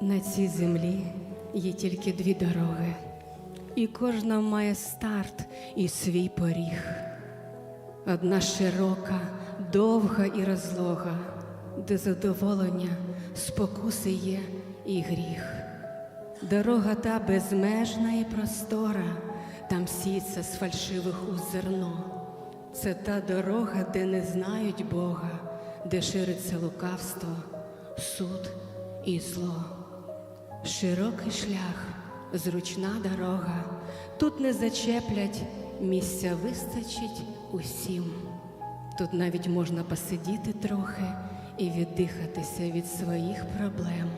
На цій землі є тільки дві дороги, і кожна має старт і свій поріг. Одна широка, довга і розлога, де задоволення, спокуси є і гріх. Дорога та безмежна і простора, там сіється з фальшивих уст зерно. Це та дорога, де не знають Бога, де шириться лукавство, суд і зло. Широкий шлях, зручна дорога, тут не зачеплять, місця вистачить усім. Тут навіть можна посидіти трохи і віддихатися від своїх проблем.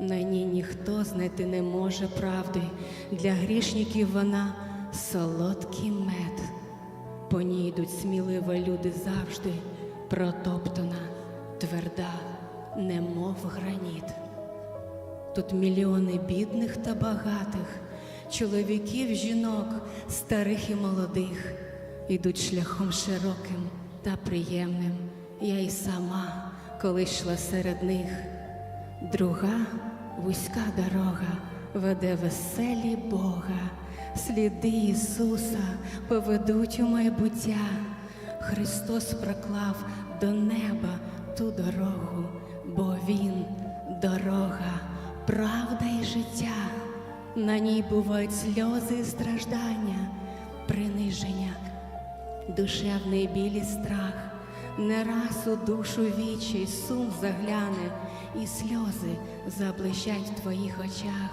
На ній ніхто знайти не може правди, для грішників вона солодкий мед. По ній йдуть сміливо люди завжди, протоптана, тверда, немов граніт. Тут мільйони бідних та багатих, чоловіків, жінок, старих і молодих, ідуть шляхом широким та приємним. Я й сама, коли йшла серед них. Друга вузька дорога веде веселі Бога, сліди Ісуса поведуть у майбуття. Христос проклав до неба ту дорогу, бо Він дорога, правда і життя. На ній бувають сльози страждання, приниження, душевний біль і страх, не раз у душу вічі сум загляне, і сльози заблищать в твоїх очах.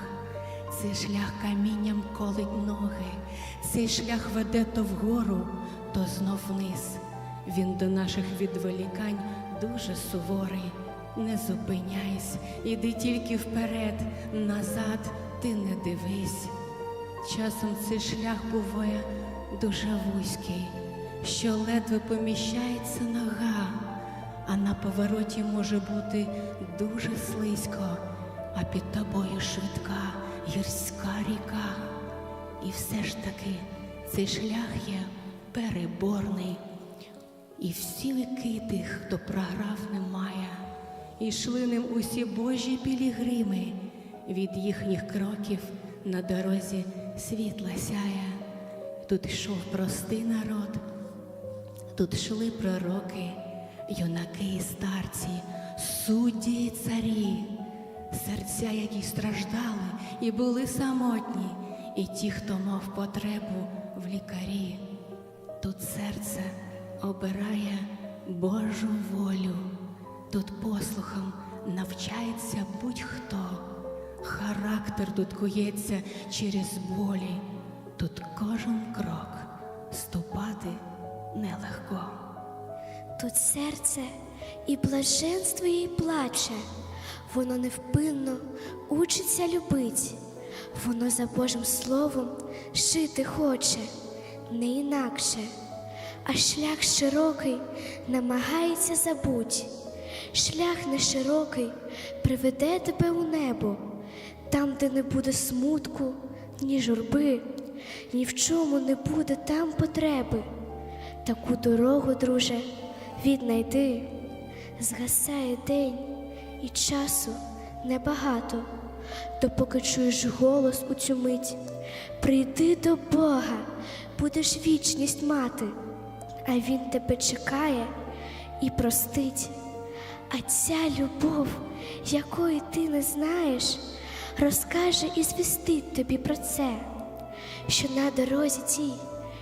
Цей шлях камінням колить ноги, цей шлях веде то вгору, то знов вниз. Він до наших відволікань дуже суворий. Не зупиняйся, іди тільки вперед, назад ти не дивись. Часом цей шлях буває дуже вузький, що ледве поміщається нога, а на повороті може бути дуже слизько, а під тобою швидка гірська ріка. І все ж таки цей шлях є переборний, і всі віки тих, хто програв, немає. І йшли ним усі божі пілігрими, від їхніх кроків на дорозі світла сяє. Тут йшов простий народ, тут йшли пророки, юнаки і старці, судді і царі, серця, які страждали і були самотні, і ті, хто мав потребу в лікарі. Тут серце обирає Божу волю, тут послухом навчається будь-хто. Характер тут кується через болі, тут кожен крок ступати нелегко. Тут серце і блаженство їй плаче, воно невпинно учиться любить, воно за Божим Словом жити хоче, не інакше, а шлях широкий намагається забуть. Шлях не широкий приведе тебе у небо, там, де не буде смутку, ні журби, ні в чому не буде там потреби. Таку дорогу, друже, віднайди, згасає день і часу небагато, допоки чуєш голос у цю мить. Прийди до Бога, будеш вічність мати, а Він тебе чекає і простить. А ця любов, якої ти не знаєш, розкаже і звістить тобі про це, що на дорозі тій,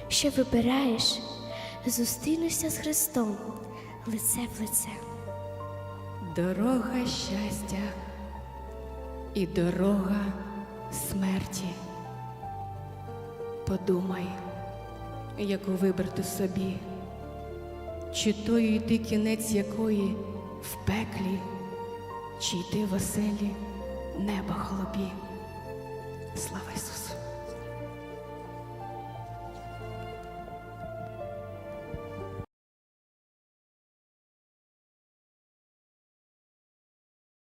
що вибираєш, зустрінуся з Христом лице в лице. Дорога щастя і дорога смерті. Подумай, яку вибрати собі, чи тою йти кінець якої в пеклі, чи йти веселі, небо голубі. Слава Ісусу!